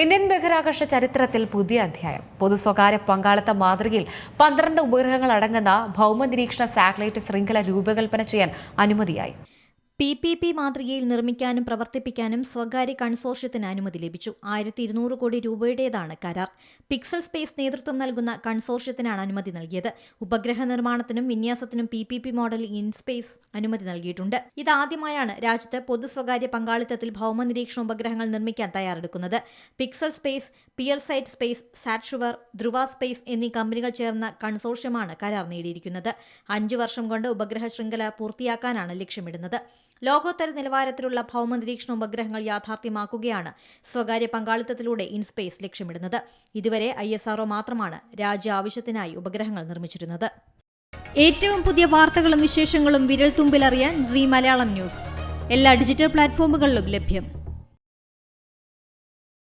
Indian ബഹിരാകാശ ചരിത്രത്തിൽ പുതിയ അധ്യായം. പൊതു സ്വകാര്യ പങ്കാളിത്ത മാതൃകയിൽ പന്ത്രണ്ട് ഉപഗ്രഹങ്ങൾ അടങ്ങുന്ന ഭൗമ നിരീക്ഷണ സാറ്റലൈറ്റ് ശൃംഖല രൂപകൽപ്പന ചെയ്യാൻ അനുമതിയായി. പി പി പി മാതൃകയിൽ നിർമ്മിക്കാനും പ്രവർത്തിപ്പിക്കാനും സ്വകാര്യ കൺസോർഷ്യത്തിന് അനുമതി ലഭിച്ചു. ആയിരത്തി ഇരുന്നൂറ് കോടി രൂപയുടേതാണ് കരാർ. പിക്സൽ സ്പേസ് നേതൃത്വം നൽകുന്ന കൺസോർഷ്യത്തിനാണ് അനുമതി നൽകിയത്. ഉപഗ്രഹ നിർമ്മാണത്തിനും വിന്യാസത്തിനും P P P model IN space അനുമതി നൽകിയിട്ടുണ്ട്. ഇതാദ്യമായാണ് രാജ്യത്ത് പൊതു സ്വകാര്യ പങ്കാളിത്തത്തിൽ ഭൗമ നിരീക്ഷണ ഉപഗ്രഹങ്ങൾ നിർമ്മിക്കാൻ തയ്യാറെടുക്കുന്നത്. Pixxel Space PierSight Space SatSure Dhruva Space എന്നീ കമ്പനികൾ ചേർന്ന കൺസോർഷ്യമാണ് കരാർ നേടിയിരിക്കുന്നത്. അഞ്ചു വർഷം കൊണ്ട് ഉപഗ്രഹ ശൃംഖല പൂർത്തിയാക്കാനാണ് ലക്ഷ്യമിടുന്നത്. ലോകോത്തര നിലവാരത്തിലുള്ള ഭൗമ നിരീക്ഷണ ഉപഗ്രഹങ്ങൾ യാഥാർത്ഥ്യമാക്കുകയാണ് സ്വകാര്യ പങ്കാളിത്തത്തിലൂടെ ഇൻസ്പേസ് ലക്ഷ്യമിടുന്നത്. ഇതുവരെ ഐ മാത്രമാണ് രാജ്യ ആവശ്യത്തിനായി ഉപഗ്രഹങ്ങൾ നിർമ്മിച്ചിരുന്നത്. ഏറ്റവും പുതിയ വാർത്തകളും വിശേഷങ്ങളും വിരൽ തുമ്പിലറിയാൻ സി മലയാളം ന്യൂസ്. എല്ലാ ഡിജിറ്റൽ പ്ലാറ്റ്ഫോമുകളിലും ലഭ്യം.